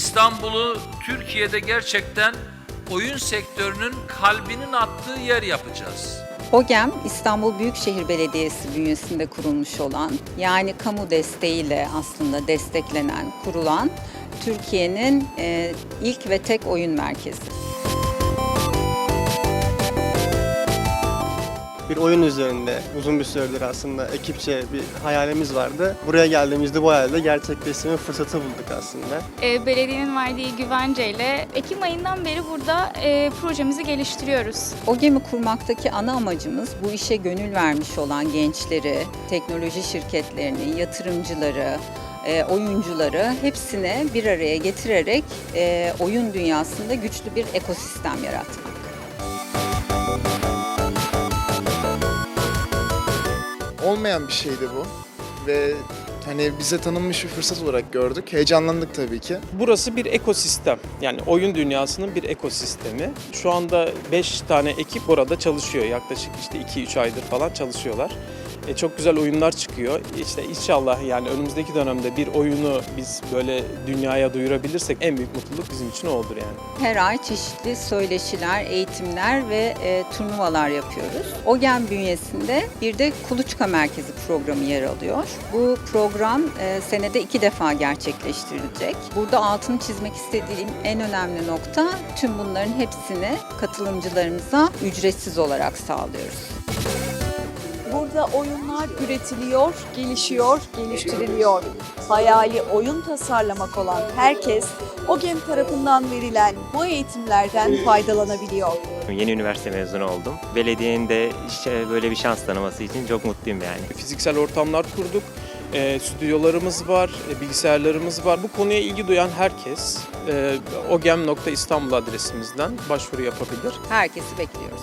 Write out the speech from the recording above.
İstanbul'u Türkiye'de gerçekten oyun sektörünün kalbinin attığı yer yapacağız. OGEM İstanbul Büyükşehir Belediyesi bünyesinde kurulmuş olan yani kamu desteğiyle aslında desteklenen, kurulan Türkiye'nin e, ilk ve tek oyun merkezi. Oyun üzerinde uzun bir süredir aslında ekipçe bir hayalimiz vardı. Buraya geldiğimizde bu hayalde gerçekleştirme fırsatı bulduk aslında. E, belediyenin verdiği güvenceyle Ekim ayından beri burada e, projemizi geliştiriyoruz. OGEM'i kurmaktaki ana amacımız bu işe gönül vermiş olan gençleri, teknoloji şirketlerini, yatırımcıları, e, oyuncuları hepsine bir araya getirerek e, oyun dünyasında güçlü bir ekosistem yaratmak. Olmayan bir şeydi bu ve hani bize tanınmış bir fırsat olarak gördük. Heyecanlandık tabii ki. Burası bir ekosistem. Yani oyun dünyasının bir ekosistemi. Şu anda 5 tane ekip orada çalışıyor. Yaklaşık işte 2-3 aydır falan çalışıyorlar. E, çok güzel oyunlar çıkıyor. İşte inşallah yani önümüzdeki dönemde bir oyunu biz böyle dünyaya duyurabilirsek en büyük mutluluk bizim için olur yani. Her ay çeşitli söyleşiler, eğitimler ve e, turnuvalar yapıyoruz. OGEM bünyesinde bir de Kuluçka Merkezi programı yer alıyor. Bu program e, senede iki defa gerçekleştirilecek. Burada altını çizmek istediğim en önemli nokta tüm bunların hepsini katılımcılarımıza ücretsiz olarak sağlıyoruz. Burada oyunlar üretiliyor, gelişiyor, geliştiriliyor. Hayali oyun tasarlamak olan herkes OGEM tarafından verilen bu eğitimlerden faydalanabiliyor. Yeni üniversite mezunu oldum. Belediyenin de işte böyle bir şans tanıması için çok mutluyum yani. Fiziksel ortamlar kurduk. E, stüdyolarımız var, e, bilgisayarlarımız var. Bu konuya ilgi duyan herkes e, ogem.istanbul adresimizden başvuru yapabilir. Herkesi bekliyoruz.